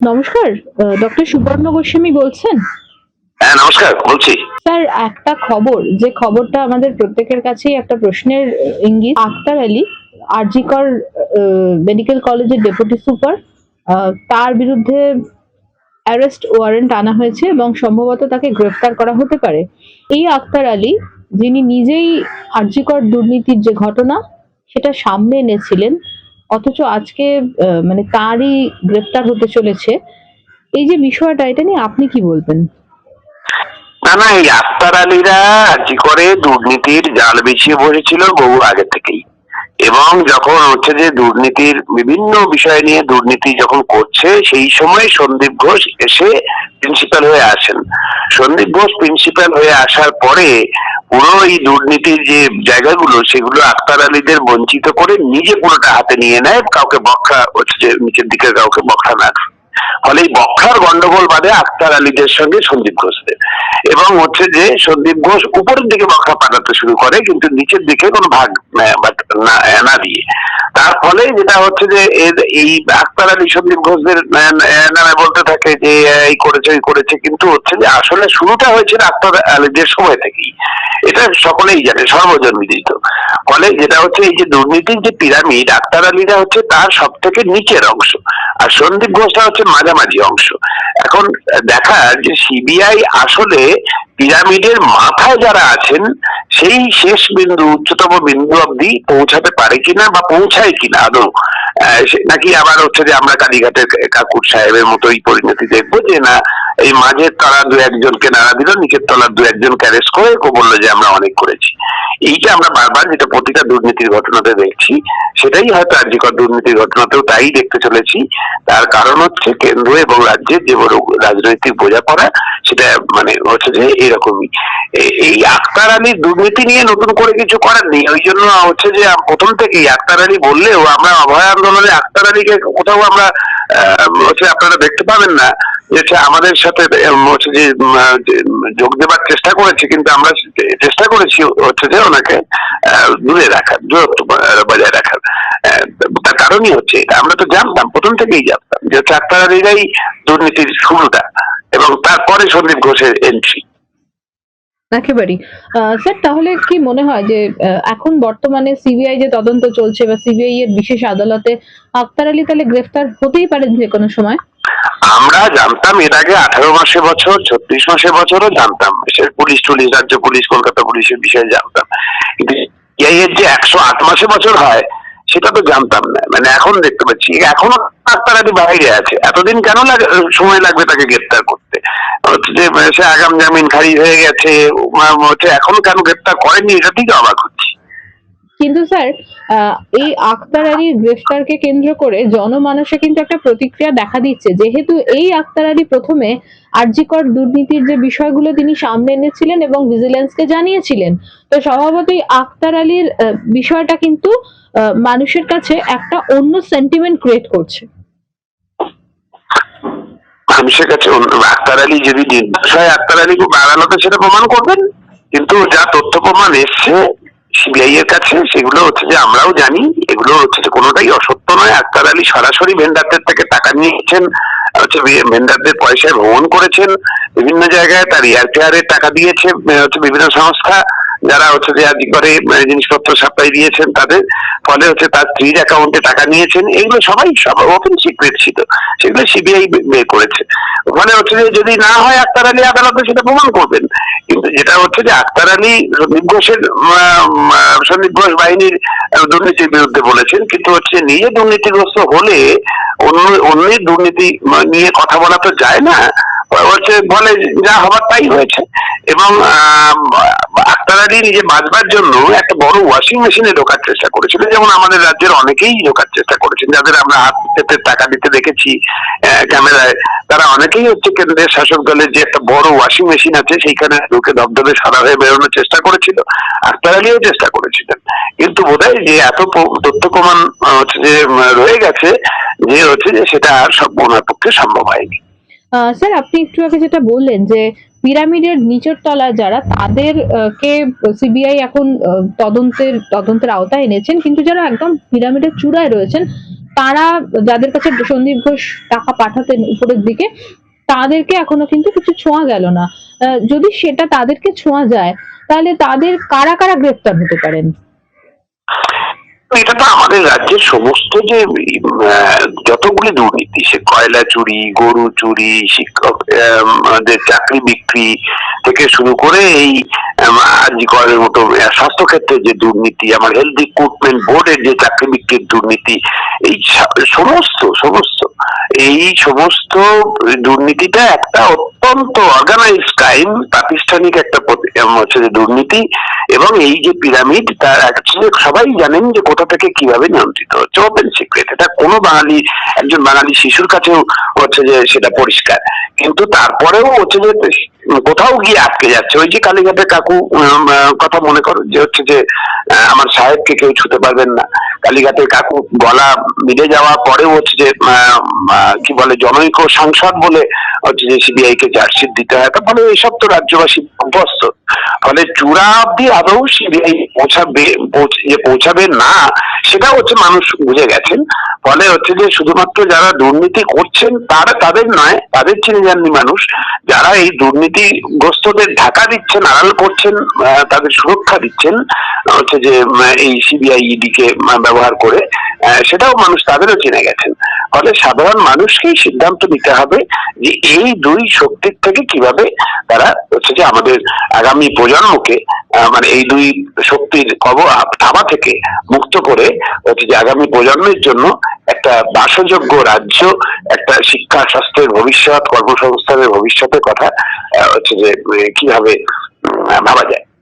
নমস্কার ডক্টর সুবর্ণ গোস্বামী বলছেন? হ্যাঁ নমস্কার বলছি। স্যার একটা খবর যে খবরটা আমাদের প্রত্যেকের কাছেই একটা প্রশ্নের ইঙ্গিত। আক্তার আলী আরজিকর মেডিকেল কলেজের ডেপুটি সুপার তার বিরুদ্ধে অ্যারেস্ট ওয়ারেন্ট আনা হয়েছে এবং সম্ভবত তাকে গ্রেফতার করা হতে পারে। এই আক্তার আলী যিনি নিজেই আরজিকর দুর্নীতির যে ঘটনা সেটা সামনে এনেছিলেন অথচ আজকে মানে তারই গ্রেফতার হতে চলেছে। এই যে বিষয়টা এটা নিয়ে আপনি কি বলবেন? না না, এই আক্তার আলীরা কি করে দুর্নীতির জাল বিছিয়ে বসেছিল বহু আগে থেকেই। এবং যখন হচ্ছে যে দুর্নীতির বিভিন্ন বিষয় নিয়ে দুর্নীতি যখন করছে, সেই সময় সন্দীপ ঘোষ এসে প্রিন্সিপাল হয়ে আসেন। সন্দীপ ঘোষ প্রিন্সিপাল হয়ে আসার পরে পুরো এই দুর্নীতির যে জায়গাগুলো, সেগুলো আক্তার আলীদের বঞ্চিত করে নিজে পুরোটা হাতে নিয়ে নেয়, কাউকে বক্ষা নিচের দিকে, কাউকে বক্ষা না। ফলে এই বক্ষার গন্ডগোল বাদে আক্তার আলীদের সঙ্গে সন্দীপ ঘোষদের এবং হচ্ছে যে সন্দীপ ঘোষ উপরের দিকে বক্ষা পাঠাতে শুরু করে, কিন্তু নিচের দিকে কোনো ভাগ না- দিয়ে। তার ফলে যেটা হচ্ছে যে এই আক্তার আলী সন্দীপ ঘোষদের বলতে থাকে যে এই করেছে এই করেছে, কিন্তু হচ্ছে যে আসলে শুরুটা হয়েছিল আক্তার আলীদের সময় থেকেই। এটা সকলেই জানে সর্বজন বিদিত ফলে যেটা হচ্ছে এই যে দুর্নীতির যে পিরামিড, আক্তার আলীরা হচ্ছে তার সব থেকে নিচের অংশ। আর সন্দীপ ঘোষটা হচ্ছে মাঝামাঝি অংশ। এখন দেখা যে সিবিআই আসলে পিরামিডের মাথায় যারা আছেন, সেই শেষ বিন্দু, উচ্চতম বিন্দু অব্দি পৌঁছাতে পারে কিনা বা পৌঁছায় কিনা আদৌ নাকি আবার হচ্ছে যে আমরা কালীঘাটের কাকুর সাহেবের মতোই পরিণতি দেখব যে না এই মাঝের তলা দু একজনকে নাড়া দিল, নিচের তলার দু একজনকে অ্যারেস্ট করে বলল যে, আমরা অনেক করেছি। এইটা আমরা বারবার যেটা প্রতিটা দুর্নীতির ঘটনাতে দেখছি, সেটাই হয়তো আর্যিকর দুর্নীতির ঘটনাতেও তাই দেখতে চলেছি। তার কারণ হচ্ছে কেন্দ্র এবং রাজ্যের যে রাজনৈতিক বোঝাপড়া, সেটা মানে হচ্ছে যে এরকমই। এই আক্তার আলীর দুর্নীতি নিয়ে নতুন করে কিছু করার নেই। ওই জন্য হচ্ছে যে প্রথম থেকেই আক্তার আলী বললেও আমরা অভয় আন্দোলনে আক্তার আলীকে কোথাও আমরা হচ্ছে আপনারা দেখতে পাবেন না। যে হচ্ছে আমাদের সাথে হচ্ছে যে যোগ দেবার চেষ্টা করেছি, কিন্তু আমরা চেষ্টা করেছি হচ্ছে যে ওনাকে দূরে রাখার, দূরত্ব বজায় রাখার। তার কারণই হচ্ছে এটা। আমরা তো জানতাম, প্রথম থেকেই জানতাম যে আলীরাই দুর্নীতির শুরুটা এবং তারপরে সন্দীপ ঘোষের এন্ট্রি একেবারেই। স্যার, তাহলে কি মনে হয় যে এখন বর্তমানে সিবিআই যে তদন্ত চলছে বা সিবিআই এর বিশেষ আদালতে আক্তার আলী তাহলে গ্রেফতার হতেই পারেন যে কোনো সময়? আমরা জানতাম এর আগে আঠারো মাসে বছর, ছত্রিশ মাসে বছরও জানতাম। পুলিশ টুলিশ, রাজ্য পুলিশ, কলকাতা পুলিশের বিষয়ে জানতাম। কিন্তু যে একশো আট মাসে বছর হয়, সেটা তো জানতাম না। মানে এখন দেখতে পাচ্ছি, এখনও তাড়াতাড়ি বাইরে আছে। এতদিন কেন লাগ- সময় লাগবে তাকে গ্রেপ্তার করতে? যে, সে আগাম জামিন খারিজ হয়ে গেছে হচ্ছে এখন কেন গ্রেপ্তার করেনি এটা ঠিক অবাক হচ্ছি। কিন্তু স্যার এই আক্তার আলীর গ্রেফতারকে কেন্দ্র করে জনমানসে কিন্তু একটা প্রতিক্রিয়া দেখা দিচ্ছে। যেহেতু এই আক্তার আলী প্রথমে আরজিকর দুর্নীতির যে বিষয়গুলো তিনি সামনে এনেছিলেন এবং ভিজিলেন্সকে জানিয়েছিলেন, তো স্বভাবতই আক্তার আলীর বিষয়টা কিন্তু মানুষের কাছে একটা অন্য সেন্টিমেন্ট ক্রিয়েট করছে। মানুষের কাছে আক্তার আলী যদি নির্দোষ হয় আক্তার আলী আদালতে সেটা প্রমাণ করবেন। কিন্তু যা তথ্য প্রমাণ এসছে সিবিআই এর কাছে সেগুলো হচ্ছে যে আমরাও জানি, এগুলো হচ্ছে যে কোনোটাই অসত্য নয়। আক্তার আলী সরাসরি ভেন্ডারদের থেকে টাকা নিয়েছেন হচ্ছে ভেন্ডারদের পয়সায় ভ্রমণ করেছেন। বিভিন্ন জায়গায় তার এয়ার ফেয়ারের টাকা দিয়েছে হচ্ছে বিভিন্ন সংস্থা যারা হচ্ছে যে আজ করে জিনিসপত্র সাপ্লাই দিয়েছেন তাদের। ফলে হচ্ছে তার স্ত্রীর অ্যাকাউন্টে টাকা নিয়েছেন। এগুলো সবাই, সব ওপেন সিক্রেট ছিল। সেগুলো সিবিআই বের করেছে। ওখানে হচ্ছে যে যদি না হয় আক্তার আলী আদালতে সেটা প্রমাণ করবেন। যেটা হচ্ছে যে আক্তার আলী, সন্দীপ ঘোষের সন্দীপ ঘোষ বাহিনীর দুর্নীতির বিরুদ্ধে বলেছেন। কিন্তু হচ্ছে নিজে দুর্নীতিগ্রস্ত হলে অন্য, অন্যের দুর্নীতি নিয়ে কথা বলা তো যায় না। হচ্ছে বলে যা হবার তাই হয়েছে। এবং আক্তার আলী নিজে বাঁচবার জন্য একটা বড় ওয়াশিং মেশিনে ঢোকার চেষ্টা করেছিল। যেমন আমাদের রাজ্যের অনেকেই ঢোকার চেষ্টা করেছেন, যাদের আমরা হাত পেতে, টাকা দিতে দেখেছি ক্যামেরায়। তারা অনেকেই হচ্ছে কেন্দ্রের শাসক দলের যে একটা বড় ওয়াশিং মেশিন আছে, সেইখানে ঢুকে ধবধবে, সাদা হয়ে বেরোনোর চেষ্টা করেছিল আক্তার আলীও চেষ্টা করেছিলেন। কিন্তু বোধহয় যে এত তথ্য প্রমাণ হচ্ছে যে রয়ে গেছে, যে হচ্ছে যে সেটা আর সব ওনার পক্ষে সম্ভব হয়নি। স্যার, আপনি একটু আগে যেটা বললেন যে পিরামিডের নিচের তলায় যারা তাদের কে সিবিআই এখন তদন্তের তদন্তের আওতায় এনেছেন। কিন্তু যারা একদম পিরামিডের চূড়ায় রয়েছেন, তারা যাদের কাছে সন্দীপ ঘোষ টাকা পাঠাতেন উপরের দিকে, তাদেরকে এখনও কিন্তু কিছু ছোঁয়া গেল না। যদি সেটা তাদেরকে ছোঁয়া যায়, তাহলে তাদের কারা কারা গ্রেপ্তার হতে পারেন? এটা তো আমাদের রাজ্যের সমস্ত যে যতগুলি দুর্নীতি, সে কয়লা চুরি, গরু চুরি, শিক্ষক চাকরি বিক্রি থেকে শুরু করে এই আজিকরের মতো আহ, স্বাস্থ্যক্ষেত্রের যে দুর্নীতি আমার হেলথ রিক্রুটমেন্ট বোর্ডের যে চাকরি বিক্রির দুর্নীতি এই সমস্ত সমস্ত এই সমস্ত দুর্নীতিটা একটা অত্যন্ত অর্গানাইজ ক্রাইম প্রাতিষ্ঠানিক একটা হচ্ছে যে দুর্নীতি এবং এই যে পিরামিড তার actually সবাই জানেন যে কোথা থেকে কীভাবে নিয়ন্ত্রিত হচ্ছে। ওপেন সিক্রেট এটা কোনো বাঙালি একজন বাঙালি শিশুর কাছেও হচ্ছে যে সেটা পরিষ্কার। কিন্তু তারপরেও হচ্ছে যে কোথাও গিয়ে আটকে যাচ্ছে। ওই যে কালীঘাটে কাকু কথা মনে করো, যে হচ্ছে যে আমার সাহেবকে কেউ ছুতে পারবেন না। কালীঘাটের কাকু গলা মিলে যাওয়া পরেও হচ্ছে যে কি বলে, জনৈক সাংসদ বলে হচ্ছে যে সিবিআই কে চার্জশিট দিতে হয়। তারপরে এসব এইসব তো রাজ্যবাসী অভ্যস্ত। ফলে চূড়া অব্দি আদৌ সিবিআই পৌঁছাবে যে পৌঁছাবে না, সেটা হচ্ছে মানুষ বুঝে গেছেন। ফলে হচ্ছে যে শুধুমাত্র যারা দুর্নীতি করছেন, তারা তাদের নয়, তাদের চিনে যাননি মানুষ। যারা এই দুর্নীতিগ্রস্তদের ঢাকা দিচ্ছেন, আড়াল করছেন তাদের সুরক্ষা দিচ্ছেন হচ্ছে যে এই সিবিআই ইডি কে ব্যবহার করে সেটাও মানুষ তাদেরও চিনে গেছেন। ফলে সাধারণ মানুষকেই সিদ্ধান্ত নিতে হবে যে এই দুই শক্তির থেকে কীভাবে তারা হচ্ছে যে আমাদের আগামী প্রজন্মকে মানে এই দুই শক্তির কব থাবা থেকে মুক্ত করে হচ্ছে যে আগামী প্রজন্মের জন্য একটা বাসযোগ্য রাজ্য, একটা শিক্ষা, স্বাস্থ্যের ভবিষ্যৎ, কর্মসংস্থানের ভবিষ্যতের কথা হচ্ছে যে কীভাবে ভাবা যায়।